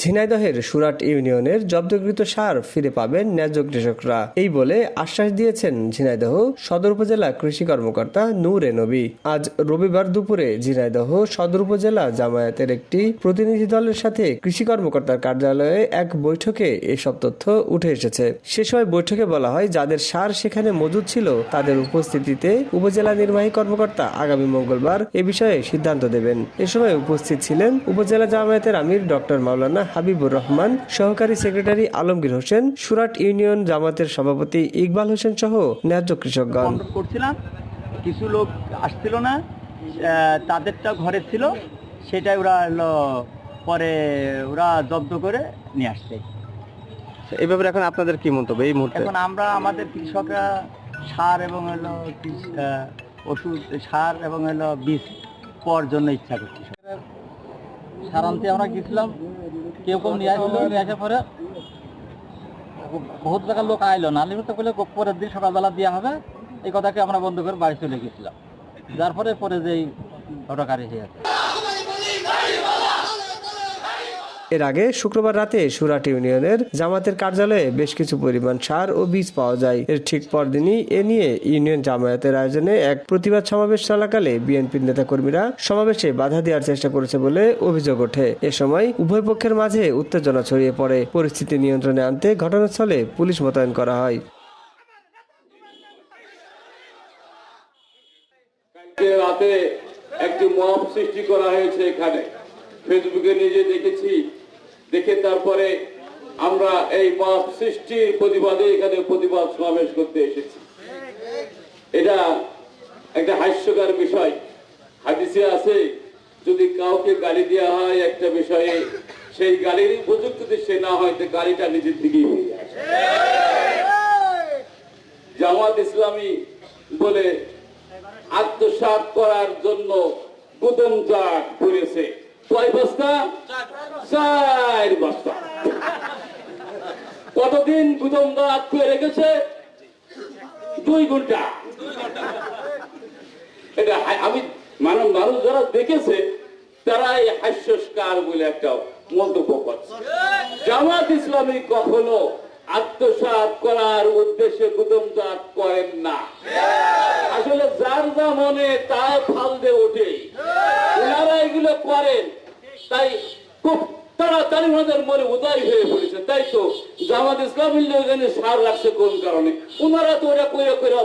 ঝিনাইদহের সুরাট ইউনিয়নের জব্দকৃত সার ফিরে পাবেন ন্যায্য কৃষকরা। এই বলে আশ্বাস দিয়েছেন ঝিনাইদহ সদর উপজেলা কৃষি কর্মকর্তা নূর নবী। আজ রবিবার দুপুরে ঝিনাইদহ সদর উপজেলা জামায়াতের একটি প্রতিনিধি দলের সাথে কৃষি কর্মকর্তার কার্যালয়ে এক বৈঠকে এসব তথ্য উঠে এসেছে। সে সময় বৈঠকে বলা হয়, যাদের সার সেখানে মজুদ ছিল, তাদের উপস্থিতিতে উপজেলা নির্বাহী কর্মকর্তা আগামী মঙ্গলবার এ বিষয়ে সিদ্ধান্ত দেবেন। এ সময় উপস্থিত ছিলেন উপজেলা জামায়াতের আমির ডক্টর মাওলানা হাবিবুর রহমান সহকারী সেক্রেটারি আলমগীর হোসেন সুরাট ইউনিয়ন জামাতের সভাপতি ইকবাল হোসেন সহ ন্যায্য কৃষকগণ। করছিলাম কিছু লোক আসছিল না তাদেরটা ঘরে ছিল সেটাই ওরা হলো পরে ওরা জব্দ করে নিয়ে আসছে। এই ব্যাপারে এখন আপনাদের কি মন্তব্য এই মুহূর্তে? এখন আমরা আমাদের কৃষকরা সার এবং হলো ওষুধ সার এবং হলো বীজ পাওয়ার জন্য ইচ্ছা করছি। সার আনতে আমরা গেছিলাম কেউ কেউ নিয়ে আসলো, নিয়ে আসার পরে বহুত জায়গার লোক আইলো। না আলিম তো বলে পরের দিন সকালবেলা দেওয়া হবে, এই কথাকে আমরা বন্ধ করে বাড়ি চলে গেছিলাম। যার পরে পরে যেই ঘটকারি হয়েছে এর আগে শুক্রবার রাতে সুরাট ইউনিয়নের জামাতের কার্যালয়ে বেশ কিছু পরিমাণ সার ও বীজ পাওয়া যায়। এর ঠিক পরদিনই এ নিয়ে ইউনিয়ন জামায়াতের আয়োজনে এক প্রতিবাদ সমাবেশ চলাকালে বিএনপির নেতাকর্মীরা সমাবেশে বাধা দেওয়ার চেষ্টা করেছে বলে অভিযোগ ওঠে। এ সময় উভয় পক্ষের মাঝে উত্তেজনা ছড়িয়ে পড়ে। পরিস্থিতি নিয়ন্ত্রণে আনতে ঘটনাস্থলে পুলিশ মোতায়েন করা হয়। রাতে একটি মব সৃষ্টি করা হয়েছে এখানে। ফেসবুকে নিজে দেখেছি। দেখে তারপরে আমরা এই মব সৃষ্টির প্রতিবাদে এখানে প্রতিবাদ সমাবেশ করতে এসেছি। এটা একটা হাস্যকর বিষয়। হাদিসে আছে, যদি কাউকে গালি দেওয়া হয় একটা বিষয়ে, সেই গালির উপযুক্ত সে না হয়, তো গালিটা নিজের দিকেই বেরিয়ে আসে জামাত ইসলামী বলে, আত্মসাৎ করার জন্য গুদম জাট করেছে। কয় বস্তা? চার বস্তা। কতদিন গুদম জাট করে রেখেছে? দুই ঘণ্টা। এটা আমি মানুষ মানুষ যারা দেখেছে তারা এই হাস্যস্কার বলে একটা মন্তব্য করছে। জামাত ইসলামী কখনো আত্মসাৎ করার উদ্দেশ্যে গুদম জাট করেন না। আসলে যার যা মনে তাই ফালদে ওঠে এগুলো করেন তাই খুব তাড়াতাড়ি ওনাদের মনে উদয় হয়ে পড়েছে। তাই তো জামাত ইসলাম সার রাখছে কোন কারণে? ওনারা তো ওরা করে করে